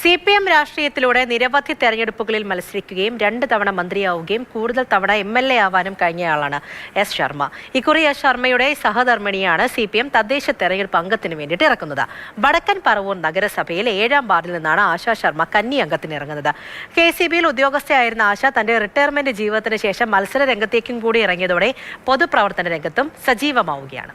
C P M രാഷ്ട്രീയത്തിലൂടെ നിരവധി തെരഞ്ഞെടുപ്പുകളിൽ മത്സരിക്കുകയും രണ്ട് തവണ മന്ത്രിയാവുകയും കൂടുതൽ തവണ എം എൽ എ ആവാനും കഴിഞ്ഞയാളാണ് എസ് ശർമ്മ. ഇക്കുറി എസ് ശർമ്മയുടെ സഹധർമ്മിണിയാണ് സി പി എം തദ്ദേശ തെരഞ്ഞെടുപ്പ് അംഗത്തിന് വേണ്ടിയിട്ട് ഇറക്കുന്നത്. വടക്കൻ പറവൂർ നഗരസഭയിൽ ഏഴാം വാർഡിൽ നിന്നാണ് ആശാ ശർമ്മ കന്നി അംഗത്തിന് ഇറങ്ങുന്നത്. കെ സി ബിയിൽ ഉദ്യോഗസ്ഥയായിരുന്ന ആശ തന്റെ റിട്ടയർമെന്റ് ജീവിതത്തിന് ശേഷം മത്സര രംഗത്തേക്കും കൂടി ഇറങ്ങിയതോടെ പൊതുപ്രവർത്തന രംഗത്തും സജീവമാവുകയാണ്.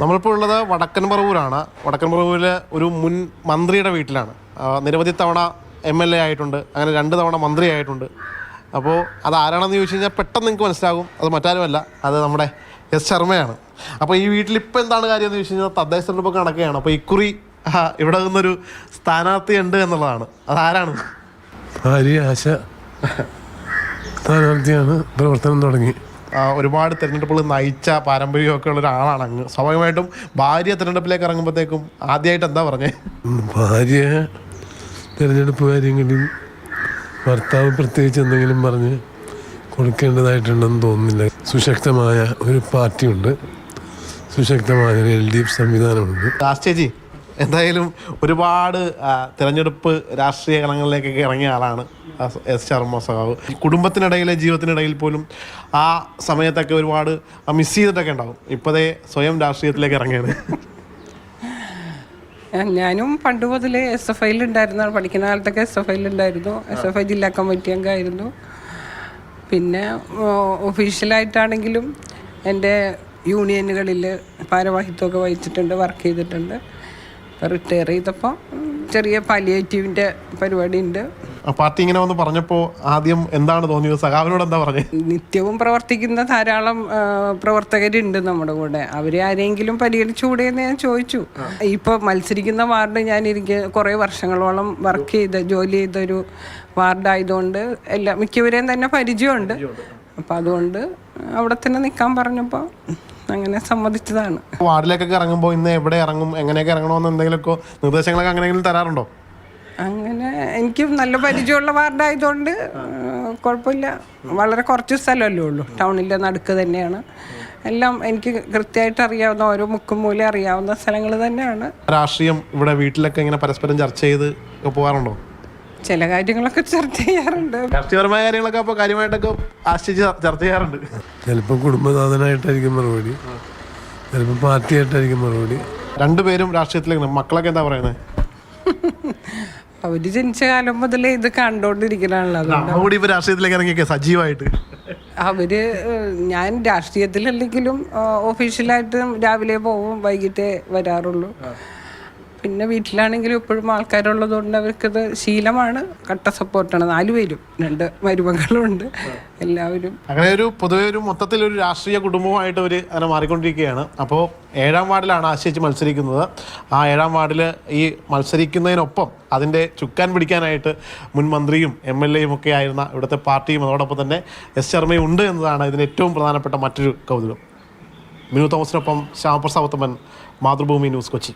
നമ്മളിപ്പോൾ ഉള്ളത് വടക്കൻ പറവൂരാണ്. വടക്കൻ പറവൂരിലെ ഒരു മുൻ മന്ത്രിയുടെ വീട്ടിലാണ്. നിരവധി തവണ എം എൽ എ ആയിട്ടുണ്ട്. അങ്ങനെ രണ്ട് തവണ മന്ത്രി ആയിട്ടുണ്ട്. അപ്പോൾ അത് ആരാണെന്ന് ചോദിച്ചു കഴിഞ്ഞാൽ പെട്ടെന്ന് നിങ്ങൾക്ക് മനസ്സിലാകും. അത് മറ്റാരുമല്ല. അത് നമ്മുടെ എസ് ശർമ്മയാണ്. അപ്പോൾ ഈ വീട്ടിൽ ഇപ്പോൾ എന്താണ് കാര്യം എന്ന് ചോദിച്ചു കഴിഞ്ഞാൽ തദ്ദേശ തെരഞ്ഞെടുപ്പൊക്കെ നടക്കുകയാണ്. അപ്പോൾ ഇക്കുറി ഇവിടെ നിന്നൊരു സ്ഥാനാർത്ഥി ഉണ്ട് എന്നുള്ളതാണ്. അതാരാണ് ആശ. സ്ഥാനാർത്ഥിയാണ്. പ്രവർത്തനം തുടങ്ങി. ഒരുപാട് തിരഞ്ഞെടുപ്പുകൾ നയിച്ച പാരമ്പര്യമൊക്കെ ഉള്ള ഒരാളാണ് അങ്ങ്. സ്വാഭാവികമായിട്ടും ഭാര്യ തിരഞ്ഞെടുപ്പിലേക്ക് ഇറങ്ങുമ്പോഴത്തേക്കും ആദ്യമായിട്ട് എന്താ പറഞ്ഞേ? ഭാര്യ തിരഞ്ഞെടുപ്പ് കാര്യങ്ങളിൽ ഭർത്താവ് പ്രത്യേകിച്ച് എന്തെങ്കിലും പറഞ്ഞ് കൊടുക്കേണ്ടതായിട്ടുണ്ടെന്ന് തോന്നുന്നില്ല. സുശക്തമായ ഒരു പാർട്ടിയുണ്ട്. സുശക്തമായ ഒരു എൽ ഡി എഫ് സംവിധാനമുണ്ട്. രാഷ്ട്രീയജി എന്തായാലും ഒരുപാട് തിരഞ്ഞെടുപ്പ് രാഷ്ട്രീയ കളങ്ങളിലേക്കൊക്കെ ഇറങ്ങിയ ആളാണ് എസ് ശർമ്മ സഖാവ്. കുടുംബത്തിനിടയിലെ ജീവിതത്തിനിടയിൽ പോലും ആ സമയത്തൊക്കെ ഒരുപാട് മിസ് ചെയ്തിട്ടൊക്കെ ഉണ്ടാവും. ഇപ്പോഴേ സ്വയം രാഷ്ട്രീയത്തിലേക്ക് ഇറങ്ങിയത്. ഞാനും പണ്ട് മുതൽ എസ് എഫ് ഐയിൽ ഉണ്ടായിരുന്നു പഠിക്കുന്ന കാലത്തൊക്കെ എസ് എഫ് ഐയിൽ ഉണ്ടായിരുന്നു. എസ് എഫ് ഐ ജില്ലാ കമ്മിറ്റി അംഗമായിരുന്നു. പിന്നെ ഒഫീഷ്യലായിട്ടാണെങ്കിലും എന്റെ യൂണിയനുകളിൽ ഭാരവാഹിത്വമൊക്കെ വഹിച്ചിട്ടുണ്ട് വർക്ക് ചെയ്തിട്ടുണ്ട്. റിട്ടയർ ചെയ്തപ്പോൾ ചെറിയ പാലിയേറ്റീവിന്റെ പരിപാടി ഉണ്ട് പാർട്ടി ഇങ്ങനെ വന്ന് പറഞ്ഞപ്പോൾ ആദ്യം എന്താണ് തോന്നിയത്? സഖാവിനോട് എന്താ പറഞ്ഞത് നിത്യവും പ്രവർത്തിക്കുന്ന ധാരാളം പ്രവർത്തകരുണ്ട് നമ്മുടെ കൂടെ. അവരെ ആരെങ്കിലും പരിഗണിച്ചുകൂടെ എന്ന് ഞാൻ ചോദിച്ചു. ഇപ്പൊ മത്സരിക്കുന്ന വാർഡ് ഞാൻ എനിക്ക് കുറെ വർഷങ്ങളോളം വർക്ക് ചെയ്ത ജോലി ചെയ്ത ഒരു വാർഡായതുകൊണ്ട് എല്ലാ മിക്കവരെയും തന്നെ പരിചയമുണ്ട്. അപ്പൊ അതുകൊണ്ട് അവിടെ തന്നെ നിൽക്കാൻ പറഞ്ഞപ്പോൾ അങ്ങനെ സമ്മതിച്ചതാണ്. വാർഡിലേക്കൊക്കെ ഇറങ്ങുമ്പോൾ ഇന്ന് എവിടെ ഇറങ്ങും എങ്ങനെയൊക്കെ ഇറങ്ങണമെന്ന് എന്തെങ്കിലുമൊക്കെ നിർദ്ദേശങ്ങളൊക്കെ അങ്ങനെയെങ്കിലും തരാറുണ്ടോ? അങ്ങനെ എനിക്ക് നല്ല പരിചയമുള്ള വാർഡായതുകൊണ്ട് കുഴപ്പമില്ല. വളരെ കുറച്ച് സ്ഥലമല്ലേ ഉള്ളൂ. ടൗണിന്റെ നടുക്ക് തന്നെയാണ്. എല്ലാം എനിക്ക് കൃത്യമായിട്ട് അറിയാവുന്ന ഓരോ മുക്കും മൂലം അറിയാവുന്ന സ്ഥലങ്ങൾ തന്നെയാണ്. രാഷ്ട്രീയം ഇവിടെ വീട്ടിലൊക്കെ ഇങ്ങനെ പരസ്പരം ചർച്ച ചെയ്ത് പോകാറുണ്ടോ? ചില കാര്യങ്ങളൊക്കെ ചർച്ച ചെയ്യാറുണ്ട്. രാഷ്ട്രീയപരമായ കാര്യങ്ങളൊക്കെ അപ്പോൾ കാര്യമായിട്ടൊക്കെ ആശ്ചര്യ ചർച്ച ചെയ്യാറുണ്ട്. ചിലപ്പോൾ കുടുംബനാഥനായിട്ടായിരിക്കും മറുപടി. ചിലപ്പോൾ പാർട്ടിയായിട്ടായിരിക്കും മറുപടി. രണ്ടുപേരും രാഷ്ട്രീയത്തിലേക്ക് മക്കളൊക്കെ എന്താ പറയുന്നത് അവർ ജനിച്ച കാലം മുതലേ ഇത് കണ്ടോണ്ടിരിക്കലാണല്ലോ അത് നമ്മ കൂടി ഇപ്പൊ രാഷ്ട്രീയത്തിലേക്ക് ഇറങ്ങിയൊക്കെ സജീവമായിട്ട് അവർ ഞാൻ രാഷ്ട്രീയത്തിലല്ലെങ്കിലും ഒഫീഷ്യലായിട്ട് രാവിലെ പോവും വൈകിട്ടേ വരാറുള്ളൂ. പിന്നെ വീട്ടിലാണെങ്കിലും ഇപ്പോഴും ആൾക്കാരുള്ളത് അവർക്കത് ശീലമാണ്. കട്ട സപ്പോർട്ടാണ്. നാലുപേരും രണ്ട് മരുമകളുണ്ട്. എല്ലാവരും. അങ്ങനെ ഒരു പൊതുവെ ഒരു മൊത്തത്തിൽ ഒരു രാഷ്ട്രീയ കുടുംബമായിട്ട് അവർ അങ്ങനെ മാറിക്കൊണ്ടിരിക്കുകയാണ്. അപ്പോൾ ഏഴാം വാർഡിലാണ് ആശയിച്ച് മത്സരിക്കുന്നത്. ആ ഏഴാം വാർഡിൽ ഈ മത്സരിക്കുന്നതിനൊപ്പം അതിന്റെ ചുക്കാൻ പിടിക്കാനായിട്ട് മുൻ മന്ത്രിയും എം എൽ എയും ഒക്കെ ആയിരുന്ന ഇവിടുത്തെ പാർട്ടിയും അതോടൊപ്പം തന്നെ എസ് ശർമ്മയും ഉണ്ട് എന്നതാണ് ഇതിന് ഏറ്റവും പ്രധാനപ്പെട്ട മറ്റൊരു കൗതുകം. മിനു തോമസിനൊപ്പം ശ്യാമപ്രസാദ് ഉത്തമൻ മാതൃഭൂമി ന്യൂസ് കൊച്ചി.